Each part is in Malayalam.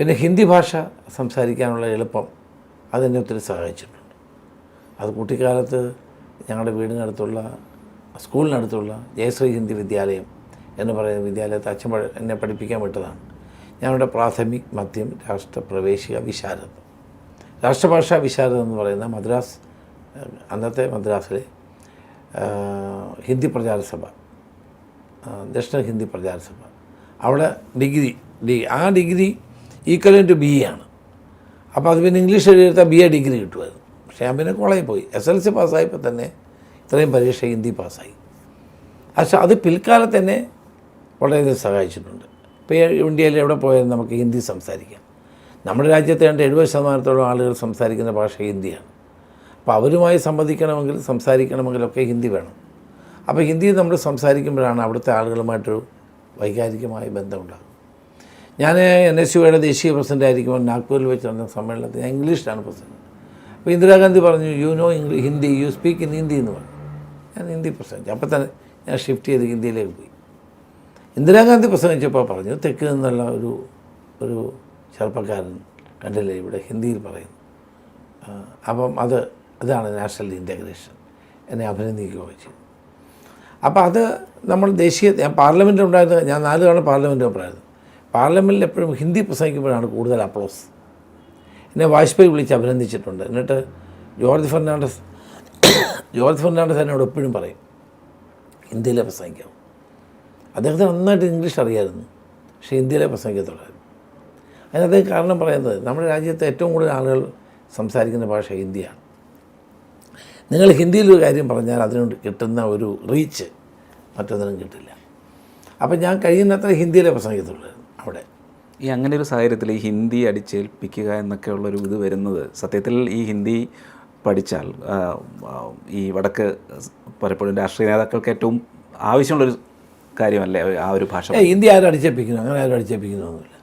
പിന്നെ ഹിന്ദി ഭാഷ സംസാരിക്കാനുള്ള എളുപ്പം അതെന്നെ ഒത്തിരി സഹായിച്ചിട്ടുണ്ട്. അത് കുട്ടിക്കാലത്ത് ഞങ്ങളുടെ വീടിനടുത്തുള്ള സ്കൂളിനടുത്തുള്ള ജയശ്രീ ഹിന്ദി വിദ്യാലയം എന്ന് പറയുന്ന വിദ്യാലയത്തെ അച്ഛൻ എന്നെ പഠിപ്പിക്കാൻ വിട്ടതാണ്. ഞങ്ങളുടെ പ്രാഥമിക് മധ്യം രാഷ്ട്ര പ്രവേശിക വിശാരദം. രാഷ്ട്രഭാഷാ വിശാരദം എന്ന് പറയുന്ന മദ്രാസ് അന്നത്തെ മദ്രാസിലെ ഹിന്ദി പ്രചാര സഭ ദക്ഷിണ ഹിന്ദി പ്രചാര സഭ അവിടെ ഡിഗ്രി ആ ഡിഗ്രി ഈക്വലൻ ടു ബി ആണ്. അപ്പോൾ അത് പിന്നെ ഇംഗ്ലീഷ് എഴുതിയെടുത്താൽ ബി എ ഡിഗ്രി കിട്ടുമായിരുന്നു. പക്ഷേ ഞാൻ പിന്നെ കോളേജിൽ പോയി. എസ് എൽ സി പാസ്സായപ്പോൾ തന്നെ ഇത്രയും പരീക്ഷ ഹിന്ദി പാസ്സായി. പക്ഷേ അത് പിൽക്കാലത്ത് തന്നെ വളരെയധികം സഹായിച്ചിട്ടുണ്ട്. ഇപ്പോൾ ഇന്ത്യയിൽ എവിടെ പോയാലും നമുക്ക് ഹിന്ദി സംസാരിക്കാം. നമ്മുടെ രാജ്യത്തെ രണ്ട് എഴുപത് ശതമാനത്തോളം ആളുകൾ സംസാരിക്കുന്ന ഭാഷ ഹിന്ദിയാണ്. അപ്പോൾ അവരുമായി സംവദിക്കണമെങ്കിൽ സംസാരിക്കണമെങ്കിലൊക്കെ ഹിന്ദി വേണം. അപ്പോൾ ഹിന്ദി നമ്മൾ സംസാരിക്കുമ്പോഴാണ് അവിടുത്തെ ആളുകളുമായിട്ടൊരു വൈകാരികമായ ബന്ധമുണ്ടാകും ഞാൻ എൻ എസ് യുയുടെ ദേശീയ പ്രസിഡന്റ് ആയിരിക്കുമ്പോൾ നാഗ്പൂരിൽ വെച്ച് നടന്ന സമ്മേളനത്തിൽ ഞാൻ ഇംഗ്ലീഷിലാണ് പ്രസിഡന്റ്. അപ്പോൾ ഇന്ദിരാഗാന്ധി പറഞ്ഞു you know English Hindi you speak in Hindi എന്ന് പറഞ്ഞു. ഞാൻ ഹിന്ദി പ്രസംഗിച്ചു അപ്പോൾ തന്നെ ഞാൻ ഷിഫ്റ്റ് ചെയ്ത് ഹിന്ദിയിലേക്ക് പോയി. ഇന്ദിരാഗാന്ധി പ്രസംഗിച്ചപ്പോൾ പറഞ്ഞു തെക്ക് നിന്നുള്ള ഒരു ഒരു ചെറുപ്പക്കാരൻ കണ്ടില്ലേ ഇവിടെ ഹിന്ദിയിൽ പറയുന്നു. അപ്പം അത് അതാണ് നാഷണൽ ഇന്റഗ്രേഷൻ എന്നെ അഭിനന്ദിക്കുകയൊക്കെ ചെയ്തു അപ്പോൾ അത് നമ്മൾ ദേശീയ ഞാൻ പാർലമെന്റിൽ ഉണ്ടായിരുന്ന ഞാൻ നാല് തവണ പാർലമെന്റ് ഉണ്ടായിരുന്നു പാർലമെന്റിൽ എപ്പോഴും ഹിന്ദി പ്രസംഗിക്കുമ്പോഴാണ് കൂടുതൽ അപ്ലോസ്. എന്നെ വാജ്പേയി വിളിച്ച് അഭിനന്ദിച്ചിട്ടുണ്ട്. എന്നിട്ട് ജോർജ് ഫെർണാണ്ടസ് ജോർജ് ഫെർണാണ്ടസ് എന്നോട് എപ്പോഴും പറയും ഹിന്ദിയിലെ പ്രസംഗിക്കാം അദ്ദേഹത്തിന് നന്നായിട്ട് ഇംഗ്ലീഷ് അറിയായിരുന്നു പക്ഷേ ഹിന്ദിയിലെ പ്രസംഗിക്കത്തുള്ളായിരുന്നു അതിന് അദ്ദേഹം കാരണം പറയുന്നത് നമ്മുടെ രാജ്യത്തെ ഏറ്റവും കൂടുതൽ ആളുകൾ സംസാരിക്കുന്ന ഭാഷ ഹിന്ദിയാണ്. നിങ്ങൾ ഹിന്ദിയിൽ ഒരു കാര്യം പറഞ്ഞാൽ അതിനോട് കിട്ടുന്ന ഒരു റീച്ച് മറ്റൊന്നിനും കിട്ടില്ല. അപ്പം ഞാൻ കഴിയുന്നത്ര ഹിന്ദിയിലെ പ്രസംഗിക്കത്തുള്ളായിരുന്നു അവിടെ. ഈ അങ്ങനെ ഒരു സാഹചര്യത്തിൽ ഈ ഹിന്ദി അടിച്ചേൽപ്പിക്കുക എന്നൊക്കെ ഉള്ളൊരു ഇത് വരുന്നത് സത്യത്തിൽ ഈ ഹിന്ദി പഠിച്ചാൽ ഈ വടക്ക് പലപ്പോഴും രാഷ്ട്രീയ നേതാക്കൾക്ക് ഏറ്റവും ആവശ്യമുള്ളൊരു കാര്യമല്ലേ ആ ഒരു ഭാഷ? ഹിന്ദി ആരും അടിച്ചേൽപ്പിക്കുന്നു. അങ്ങനെ ആരും അടിച്ചേൽപ്പിക്കുന്നൊന്നുമില്ല.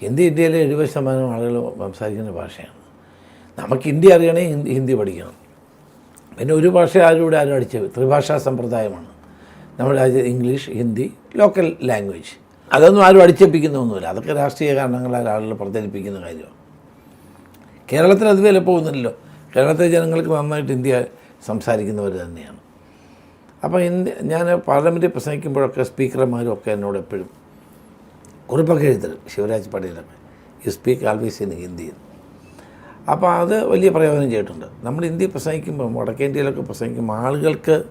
ഹിന്ദി ഇന്ത്യയിലെ എഴുപത് ശതമാനം ആളുകൾ സംസാരിക്കുന്ന ഭാഷയാണ്. നമുക്ക് ഹിന്ദി അറിയണേ ഹിന്ദി പഠിക്കണം. പിന്നെ ഒരു ഭാഷ ആരുടെ ആരും അടിച്ചേൽപ്പിക്കും ത്രിഭാഷാ സമ്പ്രദായമാണ്. നമ്മുടെ രാജ്യത്ത് ഇംഗ്ലീഷ് ഹിന്ദി ലോക്കൽ ലാംഗ്വേജ്. അതൊന്നും ആരും അടിച്ചേൽപ്പിക്കുന്നൊന്നുമില്ല. അതൊക്കെ രാഷ്ട്രീയ കാരണങ്ങളാൽ ആളുകൾ പ്രചരിപ്പിക്കുന്ന കാര്യമാണ്. കേരളത്തിൽ അത് വില പോകുന്നില്ലല്ലോ. കേരളത്തിലെ ജനങ്ങൾക്ക് നന്നായിട്ട് ഇന്ത്യ സംസാരിക്കുന്നവർ തന്നെയാണ്. അപ്പോൾ ഇന്ത്യ ഞാൻ പാർലമെന്റിൽ പ്രസംഗിക്കുമ്പോഴൊക്കെ സ്പീക്കർമാരും ഒക്കെ എന്നോട് എപ്പോഴും കുറിപ്പൊക്കെ എഴുതരും Shivraj പട്ടേലൊക്കെ. You speak always in Hindi അപ്പോൾ അത് വലിയ പ്രയോജനം ചെയ്തിട്ടുണ്ട്. നമ്മൾ ഹിന്ദി പ്രസംഗിക്കുമ്പോൾ വടക്കേ ഇന്ത്യയിലൊക്കെ പ്രസംഗിക്കുമ്പോൾ ആളുകൾക്ക്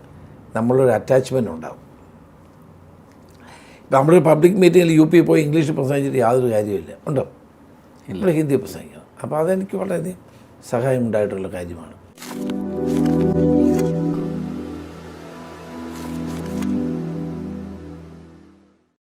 നമ്മളൊരു അറ്റാച്ച്മെന്റ് ഉണ്ടാകും നമ്മൾ പബ്ലിക് മീറ്റിങ്ങിൽ യു പി പോയി ഇംഗ്ലീഷ് പ്രസംഗിച്ചിട്ട് യാതൊരു കാര്യമില്ല ഉണ്ടോ? നമ്മൾ ഹിന്ദി പ്രസംഗിക്കണം. അപ്പോൾ അതെനിക്ക് വളരെയധികം സഹായം ഉണ്ടായിട്ടുള്ള കാര്യമാണ്.